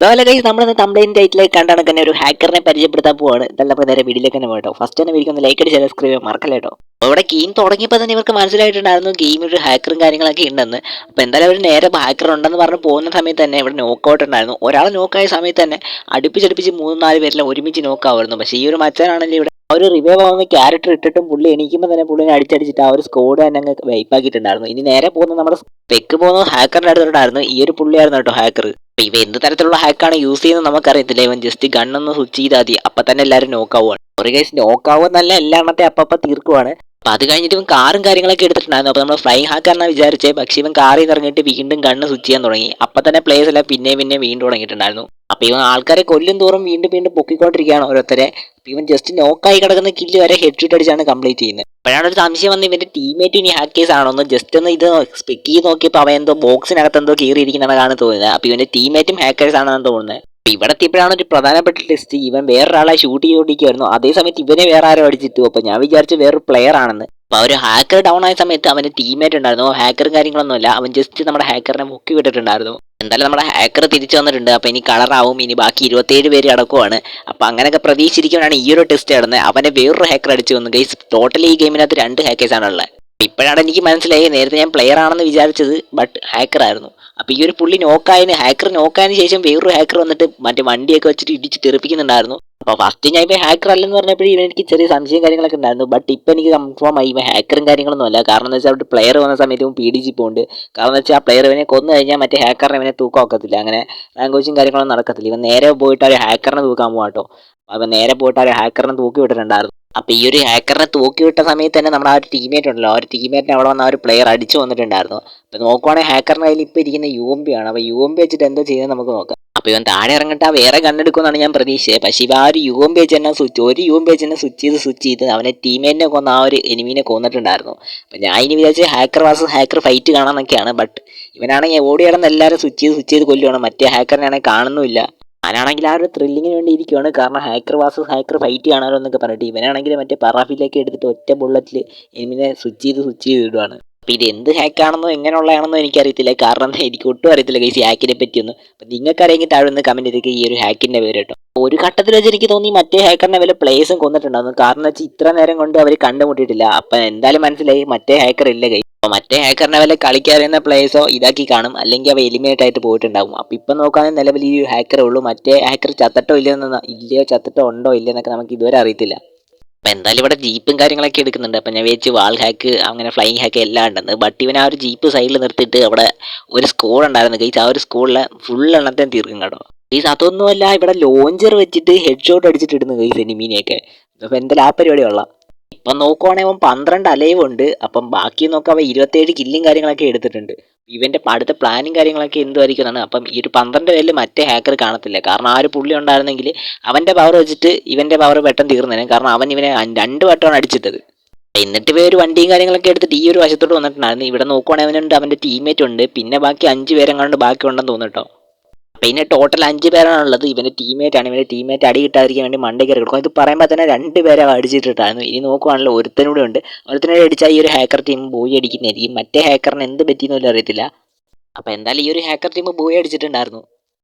അതുപോലെ നമ്മൾ ഇന്ന് തമ്പ്ലൈൻ ടൈറ്റിലേക്ക് കണ്ടാണ് തന്നെ ഒരു ഹാക്കറിനെ പരിചയപ്പെടുത്താൻ പോവാണ്. ഇതെല്ലാം അപ്പോൾ നേരെ വീഡിയോയിലേക്ക് തന്നെ പോകട്ടോ ഫസ്റ്റ് തന്നെ വീഡിയോ ഒന്ന് ലൈക്ക് അടിച്ച് സബ്സ്ക്രൈബ് ചെയ്യാൻ അപ്പോൾ ഇവിടെ ഗെയിം തുടങ്ങിയപ്പോൾ തന്നെ ഇവർക്ക് മനസ്സിലായിട്ടുണ്ടായിരുന്നു ഗെയിമിൽ ഒരു ഹാക്കറും കാര്യങ്ങളൊക്കെ ഉണ്ടെന്ന്. അപ്പോൾ എന്തായാലും അവർ നേരെ ഹാക്കർ ഉണ്ടെന്ന് പറഞ്ഞ് പോകുന്ന സമയത്ത് തന്നെ ഇവിടെ നോക്കൗട്ട് ഉണ്ടായിരുന്നു. ഒരാൾ നോക്കായ സമയത്ത് തന്നെ അടുപ്പിച്ചടുപ്പിച്ച് മൂന്ന് നാല് പേരെല്ലാം ഒരുമിച്ച് നോക്കാവുമായിരുന്നു പക്ഷേ ഈ ഒരു മച്ചാനാണെങ്കിൽ ഇവിടെ ഒരു റിവൈവ് ആവുന്ന ക്യാരക്ടർ ഇട്ടിട്ടും പുള്ളി എണീക്കുമ്പോൾ തന്നെ പുള്ളിനെ അടിച്ചടിച്ചിട്ട് ആ ഒരു സ്കോഡ് തന്നെ അങ്ങ് വൈപ്പാക്കിയിട്ടുണ്ടായിരുന്നു ഇനി നേരെ പോകുന്ന നമ്മുടെ പെക്ക് പോകുന്ന ഹാക്കറിന്റെ അടുത്തോട്ടായിരുന്നു ഈ ഒരു പുള്ളിയായിരുന്നു കേട്ടോ ഹാക്കർ അപ്പൊ ഇവ എന്ത് തരത്തിലുള്ള ഹാക്കാണ് യൂസ് ചെയ്യുന്നത് നമുക്കറിയത്തില്ല. ഇവൻ ജസ്റ്റ് ഗണ്ണൊന്ന് സ്വിച്ച് ചെയ്താൽ മതി. അപ്പൊ തന്നെ എല്ലാവരും നോക്കാവുകയാണ് ഒരു കേസ് നോക്കാവുന്നല്ല എല്ലാണ്ണത്തെ അപ്പപ്പ തീർക്കുവാണ്. അപ്പൊ അത് കഴിഞ്ഞിട്ട് ഇവൻ കാറും കാര്യങ്ങളൊക്കെ എടുത്തിട്ടുണ്ടായിരുന്നു. അപ്പൊ നമ്മൾ ഫ്ലൈ ഹാക്കാണെന്ന് വിചാരിച്ചേ. പക്ഷേ ഇവൻ കാറിൽ ഇറങ്ങിയിട്ട് വീണ്ടും ഗണ്ണ് സ്വിച്ച് ചെയ്യാൻ തുടങ്ങി. അപ്പൊ തന്നെ പ്ലേസ് എല്ലാം പിന്നെ പിന്നെ വീണ്ടും തുടങ്ങിയിട്ടുണ്ടായിരുന്നു. അപ്പൊ ഇവൻ ആൾക്കാരെ കൊല്ലും തോറും വീണ്ടും വീണ്ടും പൊക്കിക്കൊണ്ടിരിക്കുകയാണ് ഓരോരുത്തരെ. ഇവൻ ജസ്റ്റ് നോക്കായി കിടക്കുന്ന കില്ല് വരെ ഹെഡ് ഷൂട്ട് അടിച്ചാണ് കംപ്ലീറ്റ് ചെയ്യുന്നത്. അപ്പോഴാണ് ഒരു സംശയം വന്ന് ഇവന്റെ ടീമേറ്റ് ഇനി ഹാക്കേഴ്സ് ആണോ എന്ന്. ജസ്റ്റ് ഒന്ന് ഇത് സ്പെക്ക് ചെയ്ത് നോക്കിയപ്പോൾ അവൻ എന്തോ ബോക്സിനകത്ത് എന്തോ കീറിയിരിക്കുന്നതാണ് തോന്നുന്നത്. അപ്പോൾ ഇവന്റെ ടീമേറ്റും ഹാക്കേഴ്സ് ആണെന്ന് തോന്നുന്നത്. അപ്പോൾ ഇവിടെ എത്തിയപ്പോഴാണ് ഒരു പ്രധാനപ്പെട്ട ടെസ്റ്റ് ഇവൻ വേറൊരാളെ ഷൂട്ട് ചെയ്തുകൊണ്ടിരിക്കുമായിരുന്നു അതേസമയത്ത് ഇവനെ വേറെ ആരോ അടിച്ചിട്ടു. അപ്പോൾ ഞാൻ വിചാരിച്ചു വേറൊരു പ്ലെയർ ആണെന്ന്. അപ്പൊ ആ ഒരു ഹാക്കർ ഡൗൺ ആയ സമയത്ത് അവന്റെ ടീമേറ്റ് ഉണ്ടായിരുന്നു. ഹാക്കറും കാര്യങ്ങളൊന്നുമില്ല. അവൻ ജസ്റ്റ് നമ്മുടെ ഹാക്കറിനെ മുക്കി വിട്ടിട്ടുണ്ടായിരുന്നു. എന്തായാലും നമ്മുടെ ഹാക്കർ തിരിച്ചു വന്നിട്ടുണ്ട്. അപ്പോൾ ഇനി കളറാവും ഇനി ബാക്കി ഇരുപത്തേഴ് പേര് അടക്കുവാണ് അപ്പോൾ അങ്ങനെയൊക്കെ പ്രതീക്ഷിച്ചിരിക്കുവാണ് ഈ ഒരു ടെസ്റ്റ് നടന്നത്. അവനെ വേറൊരു ഹാക്കർ അടിച്ചു വന്നു. ഗൈസ് ടോട്ടലി ഈ ഗെയിമിനകത്ത് രണ്ട് ഹാക്കേഴ്സ് ആണുള്ളത് ഇപ്പോഴാണ് എനിക്ക് മനസ്സിലായി. നേരത്തെ ഞാൻ പ്ലെയർ ആണെന്ന് വിചാരിച്ചത് ബട്ട് ഹാക്കർ ആയിരുന്നു. അപ്പോൾ ഈ ഒരു പുള്ളി നോക്കായതിന് ഹാക്കർ നോക്കായതിന് ശേഷം വേറൊരു ഹാക്കർ വന്നിട്ട് മറ്റേ വണ്ടിയൊക്കെ വെച്ചിട്ട് ഇടിച്ച് തെറിപ്പിക്കുന്നുണ്ടായിരുന്നു. അപ്പൊ ഫസ്റ്റ് ഞാൻ ഇപ്പൊ ഹാക്കർ അല്ലെന്ന് പറഞ്ഞപ്പോഴും എനിക്ക് ചെറിയ സംശയം കാര്യങ്ങളൊക്കെ ഉണ്ടായിരുന്നു. ബട്ട് ഇപ്പൊ എനിക്ക് കൺഫേം ആയി ഇവ ഹാക്കറും കാര്യങ്ങളൊന്നും അല്ല. കാരണം എന്ന് വെച്ചാൽ അവിടെ പ്ലെയർ വന്ന സമയത്തും പി ഡി ജി പോകുന്നുണ്ട് കാരണം എന്ന് വെച്ചാൽ ആ പ്ലെയർ ഇവനെ കൊന്നു കഴിഞ്ഞാൽ മറ്റേ ഹാക്കറിനെ ഇവനെ തൂക്കം ഒക്കത്തില്ല. അങ്ങനെ ലാംഗ്വേജും കാര്യങ്ങളൊന്നും നടക്കത്തില്ല. ഇവൻ നേരെ പോയിട്ട് ആ ഹാക്കറിനെ തൂക്കാൻ പോകാട്ടോ അവൻ നേരെ പോയിട്ട് ആ ഹാക്കറിനെ തൂക്കി വിട്ടിട്ടുണ്ടായിരുന്നു. അപ്പോൾ ഈ ഒരു ഹാക്കറിനെ തൂക്കി വിട്ട സമയത്ത് തന്നെ നമ്മുടെ ആ ഒരു ടീമേറ്റ് ഉണ്ടല്ലോ. ആ ഒരു ടീമേറ്റിനെ അവിടെ വന്ന ആ ഒരു പ്ലെയർ അടിച്ചു വന്നിട്ടുണ്ടായിരുന്നു. അപ്പോൾ നോക്കുവാണെങ്കിൽ ഹാക്കറിന്റെ കയ്യിൽ ഇപ്പൊ ഇരിക്കുന്ന യു എം പി ആണ്. അപ്പോൾ യു എം പി വെച്ചിട്ട് എന്തോ ചെയ്യുന്നത് നമുക്ക് നോക്കാം. അപ്പൊ ഇവൻ താഴെ ഇറങ്ങിട്ട് വേറെ കണ്ണെടുക്കുമെന്നാണ് ഞാൻ പ്രതീക്ഷിച്ചത്. പക്ഷേ ഇവ ആ ഒരു യു എം പേജ് തന്നെ സ്വിച്ച് ഒരു യു എം പേജ് തന്നെ സ്വിച്ച് ചെയ്ത് സ്വിച്ച് ചെയ്ത് അവനെ ടീമേറ്റിനെ കൊന്ന ആ ഒരു എനിമീനെ കൊന്നിട്ടുണ്ടായിരുന്നു. അപ്പൊ ഞാൻ ഇനി വിചാരിച്ച് ഹാക്കർ വാസ് ഹാക്കർ ഫൈറ്റ് കാണാമെന്നൊക്കെയാണ് ബട്ട് ഇവനാണെങ്കിൽ ഓടി കിടന്ന് എല്ലാവരും സ്വിച്ച് ചെയ്ത് സ്വിച്ച് ചെയ്ത് കൊല്ലുവാണ്. മറ്റേ ഹാക്കറിനാണെങ്കിൽ കാണുന്നില്ല ഞാനാണെങ്കിൽ ആ ഒരു ത്രില്ലിങ്ങിന് വേണ്ടി ഇരിക്കുവാണ്. കാരണം ഹാക്കർ വാസസ് ഹാക്കർ ഫൈറ്റ് കാണാമല്ലോ എന്നൊക്കെ പറഞ്ഞിട്ട് ഇവനാണെങ്കിൽ മറ്റേ പറാഫിലേക്ക് എടുത്തിട്ട് ഒറ്റ ബുള്ളറ്റിൽ എനിമിനെ സ്വിച്ച് ചെയ്ത് സ്വിച്ച് ചെയ്ത് ഇടുവാണ്. അപ്പോൾ ഇത് എന്ത് ഹാക്കാണെന്നോ എങ്ങനെയുള്ളതാണെന്നോ എനിക്കറിയത്തില്ല. കാരണം എനിക്ക് ഒട്ടും അറിയത്തില്ല ഈ ഹാക്കിനെ പറ്റിയൊന്നും. അപ്പം നിങ്ങൾക്ക് അറിയെങ്കിൽ താഴെ ഒന്ന് കമന്റ് ചെയ്തേക്ക് ഈ ഒരു ഹാക്കിന്റെ പേര് കേട്ടോ. ഒരു ഘട്ടത്തിൽ വെച്ച് എനിക്ക് തോന്നി മറ്റേ ഹാക്കറിനെ വല്ല പ്ലേസും കൊന്നിട്ടുണ്ടായിരുന്നു കാരണം വെച്ചാൽ ഇത്ര നേരം കൊണ്ട് അവർ കണ്ടുമുട്ടിയിട്ടില്ല. അപ്പം എന്തായാലും മനസ്സിലായി മറ്റേ ഹാക്കർ ഇല്ല കൈ അപ്പോൾ മറ്റേ ഹാക്കറിനെ വല്ല കളിക്കാറിയുന്ന പ്ലേസോ ഇതാക്കി കാണും. അല്ലെങ്കിൽ അവ എലിമിനേറ്റ് ആയിട്ട് പോയിട്ടുണ്ടാവും. അപ്പോൾ ഇപ്പം നോക്കാതെ നിലവിൽ ഈ ഹാക്കറേ ഉള്ളൂ. മറ്റേ ഹാക്കർ ചത്തട്ടോ ഇല്ലയോ ഇല്ലയോ ചത്തട്ടോ ഉണ്ടോ ഇല്ലയെന്നൊക്കെ നമുക്ക് ഇതുവരെ അറിയത്തില്ല. അപ്പം എന്തായാലും ഇവിടെ ജീപ്പും കാര്യങ്ങളൊക്കെ എടുക്കുന്നുണ്ട്. അപ്പം ഞാൻ വിചാരിച്ചു വാൾ ഹാക്ക് അങ്ങനെ ഫ്ലൈയിങ് ഹാക്ക് എല്ലാം ഉണ്ടെന്ന്. ബട്ട് ഇവൻ ആ ഒരു ജീപ്പ് സൈഡിൽ നിർത്തിയിട്ട് അവിടെ ഒരു സ്കൂൾ ഉണ്ടായിരുന്നു ഗൈസ് ആ ഒരു സ്കൂളിലെ ഫുൾ എണ്ണത്തെ തീർക്കും കേട്ടോ. ഗൈസ് അതൊന്നുമല്ല ഇവിടെ ലോഞ്ചർ വെച്ചിട്ട് ഹെഡ് ഷോട്ട് അടിച്ചിട്ട് ഇടുന്നു ഗൈസ് എനിമീനെയൊക്കെ അപ്പം എന്തായാലും ആ പരിപാടിയുള്ള ഇപ്പം നോക്കുവാണെങ്കിൽ അവൻ പന്ത്രണ്ട് അലൈവ് ഉണ്ട്. അപ്പം ബാക്കി നോക്കുക അവൻ ഇരുപത്തേഴ് കില്ലും കാര്യങ്ങളൊക്കെ എടുത്തിട്ടുണ്ട്. ഇവന്റെ അടുത്ത പ്ലാനും കാര്യങ്ങളൊക്കെ എന്തുമായിരിക്കും എന്നാണ് അപ്പം ഈ ഒരു പന്ത്രണ്ട് പേരിൽ മറ്റേ ഹാക്കർ കാണത്തില്ല. കാരണം ആ ഒരു പുള്ളി ഉണ്ടായിരുന്നെങ്കിൽ അവന്റെ പവർ വെച്ചിട്ട് ഇവന്റെ പവർ പെട്ടെന്ന് തീർന്നേനെ. കാരണം അവൻ ഇവനെ രണ്ട് വട്ടമാണ് അടിച്ചിട്ടത്. എന്നിട്ട് ഇവർ വണ്ടിയും കാര്യങ്ങളൊക്കെ എടുത്തിട്ട് ഈ ഒരു വശത്തോട്ട് വന്നിട്ടുണ്ടായിരുന്നു. ഇവിടെ നോക്കുവാണെങ്കിൽ അവനുണ്ട് അവന്റെ ടീമേറ്റ് ഉണ്ട്. പിന്നെ ബാക്കി അഞ്ച് പേരെങ്ങാണ്ട് ബാക്കി ഉണ്ടെന്ന് തോന്നുട്ടോ പിന്നെ ടോട്ടൽ അഞ്ച് പേരാണുള്ളത്. ഇവന്റെ ടീമേറ്റ് ആണ്. ഇവന്റെ ടീമേറ്റ് അടി കിട്ടാതിരിക്കാൻ വേണ്ടി മണ്ടേ കയറി കൊടുക്കും. ഇത് പറയുമ്പോൾ തന്നെ രണ്ട് പേരെ അടിച്ചിട്ടിട്ടായിരുന്നു. ഇനി നോക്കുവാണല്ലോ ഒരുത്തനൂടെ ഉണ്ട്. ഒരുത്തനൂടെ അടിച്ചാൽ ഈ ഒരു ഹാക്കർ ടീം ബോയി അടിക്കുന്നതായിരിക്കും. മറ്റേ ഹാക്കറിന് എന്ത് പറ്റിയെന്ന് പോലും അറിയത്തില്ല. അപ്പോൾ എന്തായാലും ഈ ഒരു ഹാക്കർ ടീം ബോയി അടിച്ചിട്ടുണ്ടായിരുന്നു.